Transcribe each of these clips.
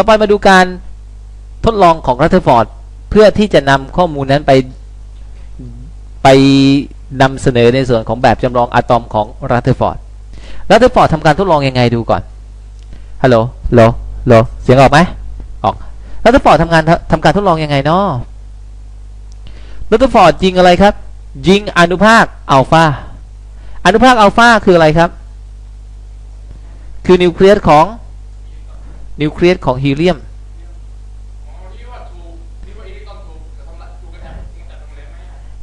ต่อไปมาดูการทดลองของรัตเทอร์ฟอร์ดเพื่อที่จะนำข้อมูลนั้นไปไปนำเสนอในส่วนของแบบจำลองอะตอมของรัตเทอร์ฟอร์ดรัตเทอร์ฟอร์ดทำการทดลองยังไงดูก่อนฮัลโหลฮัลโหลฮัลโหลเสียงออกไหมออกรัตเทอร์ฟอร์ดทำงานทำการทดลองยังไงเนาะรัตเทอร์ฟอร์ดยิงอะไรครับ ยิงอนุภาคอัลฟาอนุภาคอัลฟาคืออะไรครับ คือนิวเคลียสของ นิวเคลียสของฮีเลียมอ๋อที่ว่าถูกที่ว่าอิเล็กตรอนถูกจะทำลายถูกกระจายทิ้งจากตรงนี้ไหม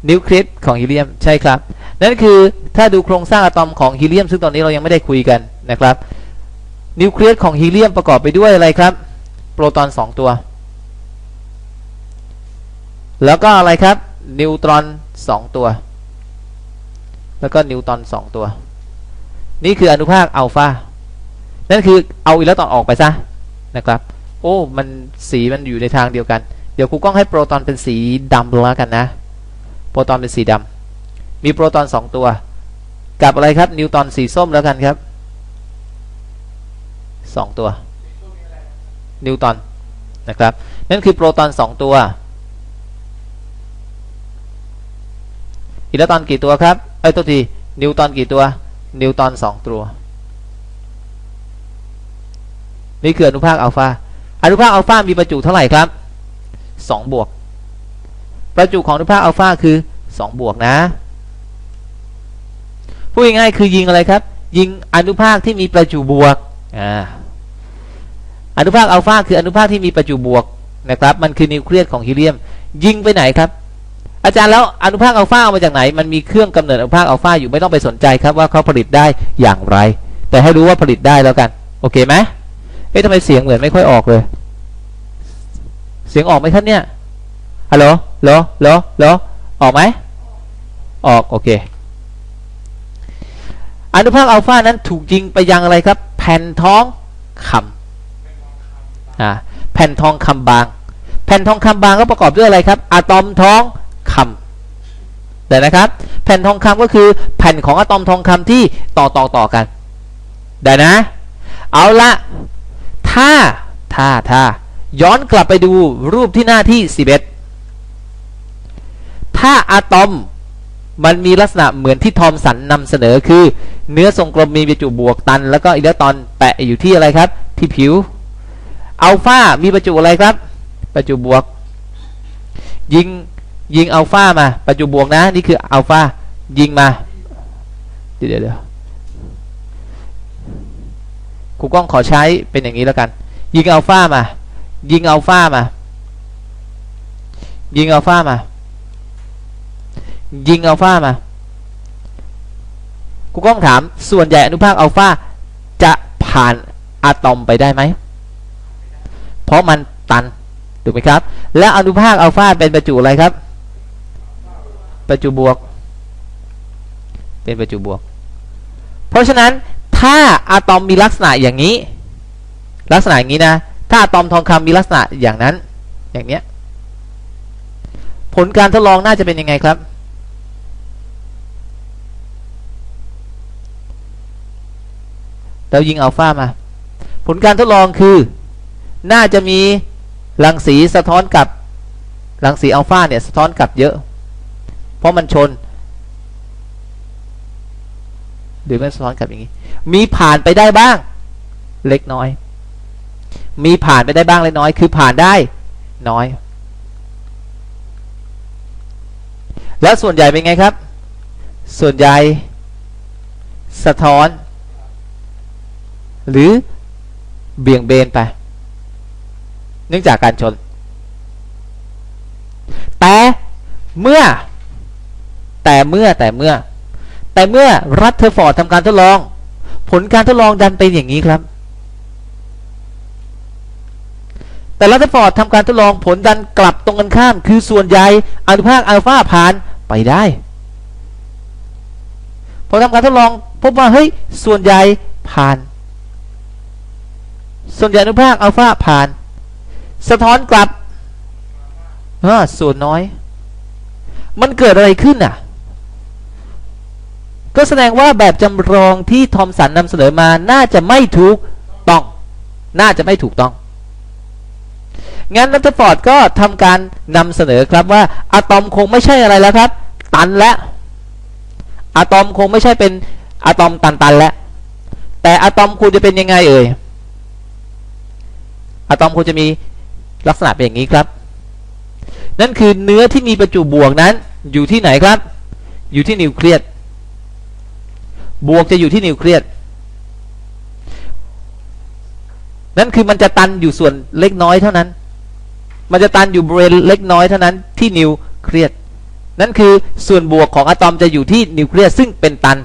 นิวเคลียสของฮีเลียมใช่ครับ นั่นคือถ้าดูโครงสร้างอะตอมของฮีเลียม ซึ่งตอนนี้เรายังไม่ได้คุยกันนะครับ นิวเคลียสของฮีเลียมประกอบไปด้วยอะไรครับ โปรตอน 2 ตัว แล้วก็อะไรครับ นิวตรอน 2 ตัว แล้วก็นิวตรอน 2 ตัว นี่คืออนุภาคอัลฟานั่นคือเอาอิเล็กตรอนออกไปซะ นะครับ โอ้ มันสีมันอยู่ในทางเดียวกัน เดี๋ยวครูกล้องให้โปรตอนเป็นสีดำแล้วกันนะ โปรตอนเป็นสีดำ มีโปรตอนสองตัว กับอะไรครับ นิวตอนสีส้มแล้วกันครับสองตัว นิวตอน นะครับ นั่นคือโปรตอนสองตัว อิเล็กตรอนกี่ตัวครับ เอ้ยตัวที นิวตอนกี่ตัว นิวตอนสองตัว นี่คืออนุภาคอัลฟาอนุภาคอัลฟามีประจุเท่าไหร่ครับสองบวก ประจุของอนุภาคอัลฟาคือ2บวกนะพูดง่ายๆคือยิงอะไรครับ ยิงอนุภาคที่มีประจุบวกอ่าอนุภาคอัลฟาคืออนุภาคที่มีประจุบวกนะครับ มันคือนิวเคลียสของฮีเลียม ยิงไปไหนครับ อาจารย์แล้วอนุภาคอัลฟาเอามาจากไหน มันมีเครื่องกำเนิดอนุภาคอัลฟาอยู่ไม่ต้องไปสนใจครับว่าเขาผลิตได้อย่างไร แต่ให้รู้ว่าผลิตได้แล้วกัน โอเคไหม เอ๊ะทำไมเสียงเหมือนไม่ค่อยออกเลย เสียงออกไหมครับเนี่ยฮัลโหลโหลโหลโหลออกไหมออก โอเค อนุภาคอัลฟานั้นถูกยิงไปยังอะไรครับ แผ่นทองคำอ่าแผ่นทองคำบาง แผ่นทองคำบางก็ประกอบด้วยอะไรครับอะตอมทองคำเดี๋ยวนะครับ แผ่นทองคำก็คือแผ่นของอะตอมทองคำที่ต่อต่อต่อกันเดี๋ยวนะ เอาละ ถ้าถ้าถ้าย้อนกลับไปดูรูปที่หน้าที่ 11 ถ้าอะตอมมันมีลักษณะเหมือนที่ทอมสันนำเสนอคือ เนื้อทรงกลมมีประจุบวกตัน แล้วก็อิเล็กตรอนแปะอยู่ที่อะไรครับ ที่ผิวอัลฟามีประจุอะไรครับ ประจุบวก ยิงยิงอัลฟามา ประจุบวกนะ นี่คืออัลฟายิงมา เดี๋ยวเดี๋ยว ครูกล้องขอใช้เป็นอย่างนี้แล้วกัน ยิงอัลฟามา ยิงอัลฟามา ยิงอัลฟามา ยิงอัลฟามาครูกล้องถามส่วนใหญ่อนุภาคอัลฟาจะผ่านอะตอมไปได้ไหม เพราะมันตัน ถูกไหมครับ และอนุภาคอัลฟาเป็นประจุอะไรครับ ประจุบวก เป็นประจุบวก เพราะฉะนั้น ถ้าอะตอมมีลักษณะอย่างนี้ ลักษณะอย่างนี้นะ ถ้าอะตอมทองคำมีลักษณะอย่างนั้น อย่างเนี้ย ผลการทดลองน่าจะเป็นยังไงครับ เรายิงอัลฟามา ผลการทดลองคือ น่าจะมีรังสีสะท้อนกลับรังสีอัลฟาเนี่ย สะท้อนกลับเยอะ เพราะมันชน หรือมันสะท้อนกลับอย่างนี้ มีผ่านไปได้บ้าง เล็กน้อย มีผ่านไปได้บ้างเล็กน้อย คือผ่านได้น้อย แล้วส่วนใหญ่เป็นไงครับ ส่วนใหญ่สะท้อน หรือเบี่ยงเบนไป เนื่องจากการชน แต่เมื่อ แต่เมื่อแต่เมื่อ แต่เมื่อรัตเทอร์ฟอร์ดทำการทดลอง ผลการทดลองดันเป็นอย่างนี้ครับ แต่รัตเทอร์ฟอร์ดทำการทดลองผลดันกลับตรงกันข้าม คือส่วนใหญ่อนุภาคอัลฟาผ่านไปได้พอทำการทดลองพบว่าเฮ้ยส่วนใหญ่ผ่าน ส่วนใหญ่อนุภาคอัลฟาผ่าน สะท้อนกลับส่วนน้อย มันเกิดอะไรขึ้นอะ ก็แสดงว่าแบบจำลองที่ทอมสันนำเสนอมาน่าจะไม่ถูกต้อง น่าจะไม่ถูกต้อง งั้นรัตเทอร์ฟอร์ดก็ทำการนำเสนอครับว่าอะตอมคงไม่ใช่อะไรแล้วครับ ตันแล้วอะตอมคงไม่ใช่เป็นอะตอมตันๆแล้วแต่อะตอมควรจะเป็นยังไงเอ่ยอะตอมควรจะมีลักษณะเป็นอย่างนี้ครับ นั่นคือเนื้อที่มีประจุบวกนั้นอยู่ที่ไหนครับ อยู่ที่นิวเคลียส บวกจะอยู่ที่นิวเคลียสนั่นคือมันจะตันอยู่ส่วนเล็กน้อยเท่านั้น มันจะตันอยู่บริเวณเล็กน้อยเท่านั้นที่นิวเคลียสนั่นคือส่วนบวกของอะตอมจะอยู่ที่นิวเคลียสซึ่งเป็นตัน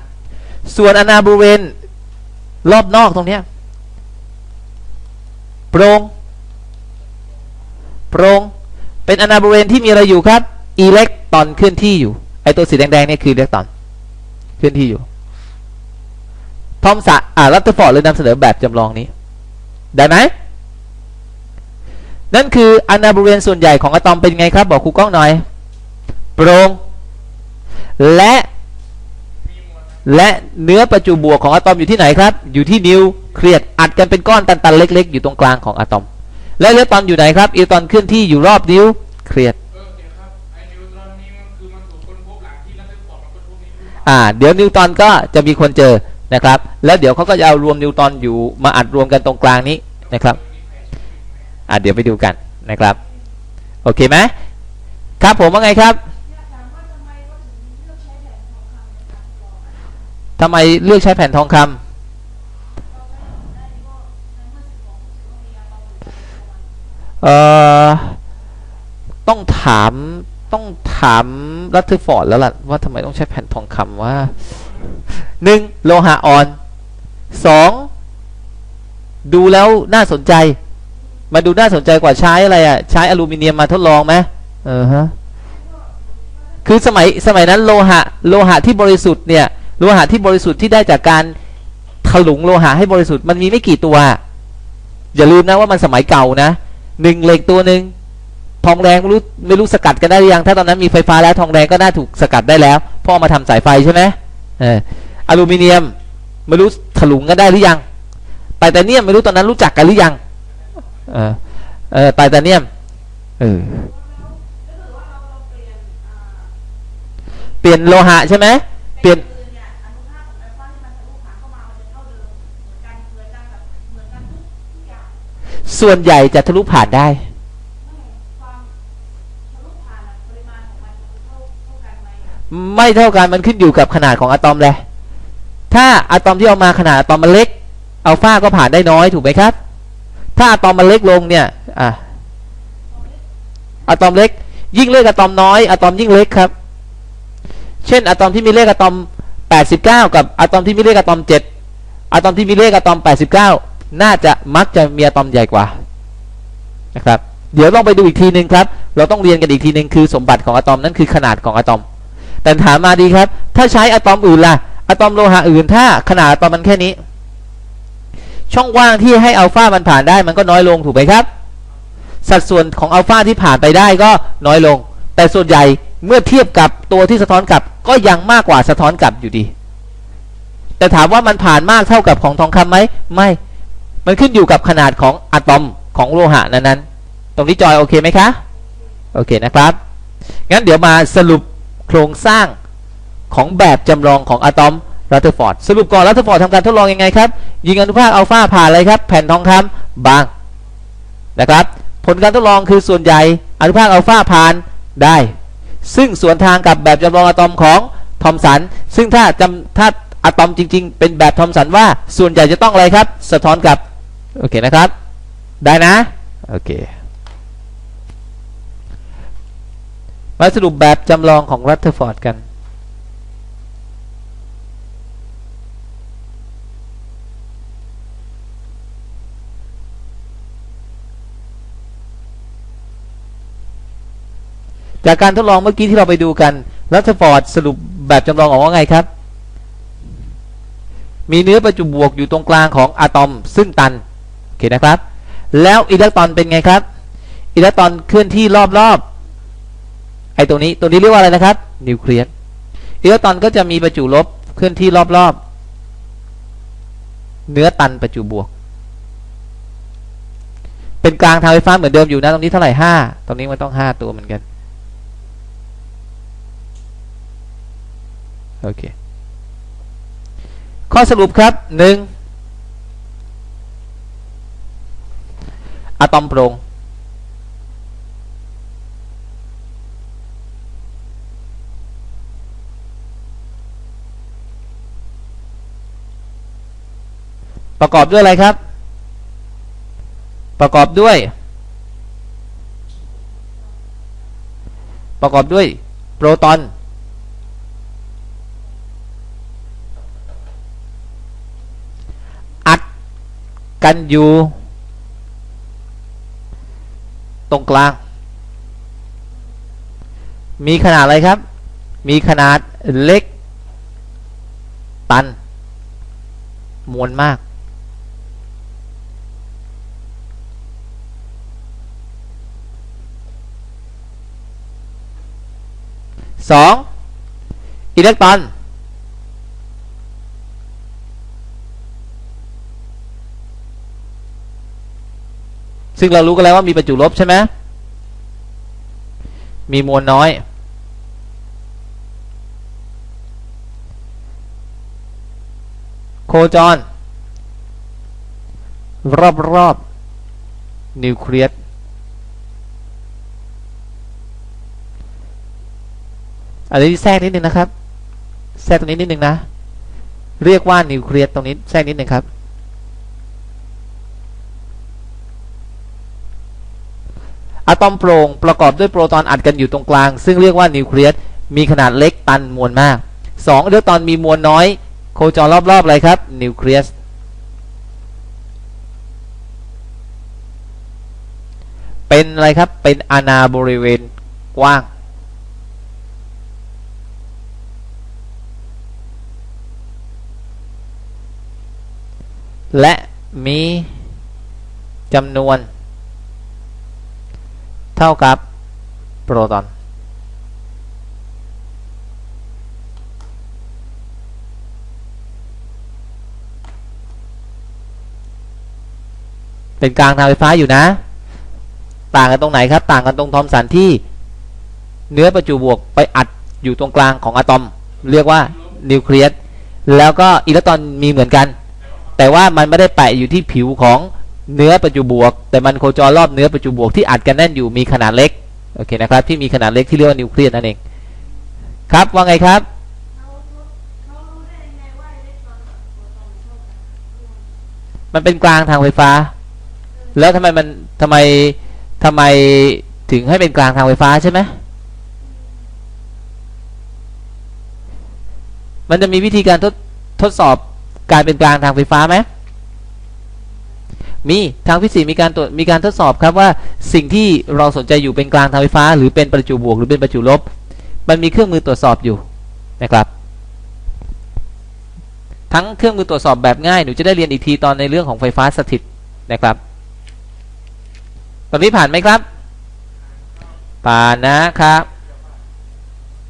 ส่วนอนาบริเวณรอบนอกตรงนี้โปร่งโปร่งเป็นอนาบริเวณที่มีอะไรอยู่ครับอิเล็กตรอนเคลื่อนที่อยู่ไอตัวสีแดงๆเนี่ยคืออิเล็กตรอนเคลื่อนที่อยู่ ทอมสันอ่ารัตเตอร์ฟอร์ดเลยนำเสนอแบบจำลองนี้ ได้ไหมนั่นคืออนาบริเวณส่วนใหญ่ของอะตอมเป็นไงครับ บอกครูก้องหน่อยโปร่งและและเนื้อประจุบวกของอะตอมอยู่ที่ไหนครับ อยู่ที่นิวเคลียสอัดกันเป็นก้อนตันๆเล็ก ๆ อยู่ตรงกลางของอะตอม และอิเล็กตรอนอยู่ไหนครับอิเล็กตรอนเคลื่อนที่อยู่รอบนิวเคลียสเออเดี๋ยวครับไอ้นิวตรอนนี้มันคือมันถูกค้นพบหลังที่รัตเตอร์ฟอร์ดมาเดี๋ยวนิวตอนก็จะมีคนเจอ นะครับ แล้วเดี๋ยวเขาก็จะเอารวมนิวตอนอยู่มาอัดรวมกันตรงกลางนี้นะครับอ่าเดี๋ยวไปดูกันนะครับ โอเคไหมครับผมว่าไงครับทำไมเลือกใช้แผ่นทองคำเอ่องคำเราไม่ได้ก็ในเมื่อสิบสองสิบก็มีอะตอมอยู่ในตัวมันเอ่อต้องถามต้องถามรัตเทอร์ฟอร์ดแล้วล่ะว่าทำไมต้องใช้แผ่นทองคำว่า หนึ่งโลหะอ่อนสองดูแล้วน่าสนใจ มาดูน่าสนใจกว่าใช้อะไรอะ ใช้อลูมิเนียมมาทดลองไหมเออฮะคือสมัยสมัยนั้นโลหะโลหะที่บริสุทธิ์เนี่ยโลหะที่บริสุทธิ์ที่ได้จากการถลุงโลหะให้บริสุทธิ์มันมีไม่กี่ตัว อย่าลืมนะว่ามันสมัยเก่านะหนึ่งเหล็กตัวหนึ่งทองแดงไม่รู้ไม่รู้สกัดกันได้หรือยัง ถ้าตอนนั้นมีไฟฟ้าแล้วทองแดงก็น่าถูกสกัดได้แล้วพ่อมาทำสายไฟใช่ไหมเออ อลูมิเนียม ไม่รู้ถลุงกันได้หรือยังไทเทเนียมไม่รู้ตอนนั้นรู้จักกันหรือยังเออเออไทเทเนียมเออก็คือว่าเราเราเปลี่ยนอ่าเปลี่ยนโลหะใช่ไหมเปลี่ยนปืนเนี่ยอนุภาคของแอลฟาที่มันทะลุผ่านเข้ามามันจะเท่าเดิมเหมือนกันเหมือนกันแบบเหมือนกันทุกทุกอย่างส่วนใหญ่จะทะลุผ่านได้ไม่ความทะลุผ่านอะปริมาณของมันมันเท่าเท่ากันไหมอะไม่เท่ากันมันขึ้นอยู่กับขนาดของอะตอมเลย ถ้าอะตอมที่เอามาขนาดอะตอมมันเล็กอัลฟาก็ผ่านได้น้อยถูกไหมครับ ถ้าอะตอมมันเล็กลงเนี่ยอะอะตอมเล็ก ยิ่งเลขอะตอมน้อยอะตอมยิ่งเล็กครับ เช่นอะตอมที่มีเลขอะตอม 89 กับอะตอมที่มีเลขอะตอม 7อะตอมที่มีเลขอะตอม 89 น่าจะมักจะมีอะตอมใหญ่กว่านะครับเดี๋ยวลองไปดูอีกทีหนึ่งครับ เราต้องเรียนกันอีกทีหนึ่งคือสมบัติของอะตอมนั่นคือขนาดของอะตอม แต่ถามมาดีครับ ถ้าใช้อะตอมอื่นล่ะ อะตอมโลหะอื่นถ้าขนาดอะตอมมันแค่นี้ ช่องว่างที่ให้อัลฟามันผ่านได้มันก็น้อยลงถูกไหมครับ สัดส่วนของอัลฟาที่ผ่านไปได้ก็น้อยลง แต่ส่วนใหญ่เมื่อเทียบกับตัวที่สะท้อนกลับ ก็ยังมากกว่าสะท้อนกลับอยู่ดี แต่ถามว่ามันผ่านมากเท่ากับของทองคำไหมไม่ มันขึ้นอยู่กับขนาดของอะตอมของโลหะนั้นๆ ตรงนี้จอยโอเคไหมคะ โอเคนะครับ งั้นเดี๋ยวมาสรุปโครงสร้าง ของแบบจำลองของอะตอมรัตเทอร์ฟอร์ดสรุปก่อนรัตเทอร์ฟอร์ดทำการทดลองยังไงครับ ยิงอนุภาคอัลฟาผ่านอะไรครับ แผ่นทองคำบางนะครับ ผลการทดลองคือส่วนใหญ่อนุภาคอัลฟาผ่านได้ ซึ่งสวนทางกับแบบจำลองอะตอมของทอมสัน ซึ่งถ้าจำถ้าอะตอมจริง ๆ เป็นแบบทอมสันว่าส่วนใหญ่จะต้องอะไรครับ สะท้อนกับ โอเคนะครับ ได้นะ โอเค มาสรุปแบบจำลองของรัตเทอร์ฟอร์ดกัน จากการทดลองเมื่อกี้ที่เราไปดูกันรัตฟอร์ดสรุปแบบจำลองออกว่าไงครับ มีเนื้อประจุบวกอยู่ตรงกลางของอะตอมซึ่งตันโอเคนะครับ แล้วอิเล็กตรอนเป็นไงครับ อิเล็กตรอนเคลื่อนที่รอบๆไอ้ตรงนี้ตัวนี้เรียกว่าอะไรนะครับนิวเคลียสอิเล็กตรอนก็จะมีประจุลบเคลื่อนที่รอบๆ เนื้อตันประจุบวก เป็นกลางทางไฟฟ้าเหมือนเดิมอยู่นะตรงนี้เท่าไหร่ห้าตรงนี้มันต้องห้าตัวเหมือนกัน โอเคข้อสรุปครับหนึ่งอะตอมโปร่งประกอบด้วยอะไรครับ ประกอบด้วย ประกอบด้วยโปรตอน อัด กันอยู่ ตรงกลาง มีขนาดอะไรครับ มีขนาดเล็ก ตัน มวลมาก สองอิเล็กตรอน ซึ่งเรารู้กันแล้วว่ามีประจุลบใช่ไหมมีมวลน้อย โคจร รอบรอบนิวเคลียสอันนี้แทรกนิดนึงนะครับ แทรกตรงนี้นิดนึงนะ เรียกว่านิวเคลียสตรงนี้แทรกนิดนึงครับ อะตอมโปร่งประกอบด้วยโปรตอนอัดกันอยู่ตรงกลาง ซึ่งเรียกว่านิวเคลียสมีขนาดเล็กตันมวลมาก2อิเล็กตรอนมีมวลน้อย โคจรรอบๆอะไรครับ นิวเคลียสเป็นอะไรครับเป็นอาณาบริเวณกว้างและมีจำนวน เท่ากับโปรตอน เป็นกลางทางไฟฟ้าอยู่นะ ต่างกันตรงไหนครับ ต่างกันตรงทอมสันที่ เนื้อประจุบวกไปอัดอยู่ตรงกลางของอะตอม เรียกว่านิวเคลียสแล้วก็อิเล็กตรอนมีเหมือนกัน แต่ว่ามันไม่ได้แปะอยู่ที่ผิวของ เนื้อประจุบวก แต่มันโคจรรอบเนื้อประจุบวกที่อัดกันแน่นอยู่มีขนาดเล็กโอเคนะครับที่มีขนาดเล็กที่เรียกว่านิวเคลียสนั่นเองครับว่าไงครับมันเป็นกลางทางไฟฟ้า แล้วทำไมมันทำไมทำไมถึงให้เป็นกลางทางไฟฟ้าใช่ไหมมันจะมีวิธีการทดทดสอบการเป็นกลางทางไฟฟ้าไหม มีทางฟิสิกส์มีการตรวจมีการทดสอบครับว่าสิ่งที่เราสนใจอยู่เป็นกลางทางไฟฟ้า หรือเป็นประจุบวกหรือเป็นประจุลบ มันมีเครื่องมือตรวจสอบอยู่นะครับ ทั้งเครื่องมือตรวจสอบแบบง่ายหนูจะได้เรียนอีกทีตอนในเรื่องของไฟฟ้าสถิตนะครับ ตอนนี้ผ่านไหมครับ ผ่านนะครับ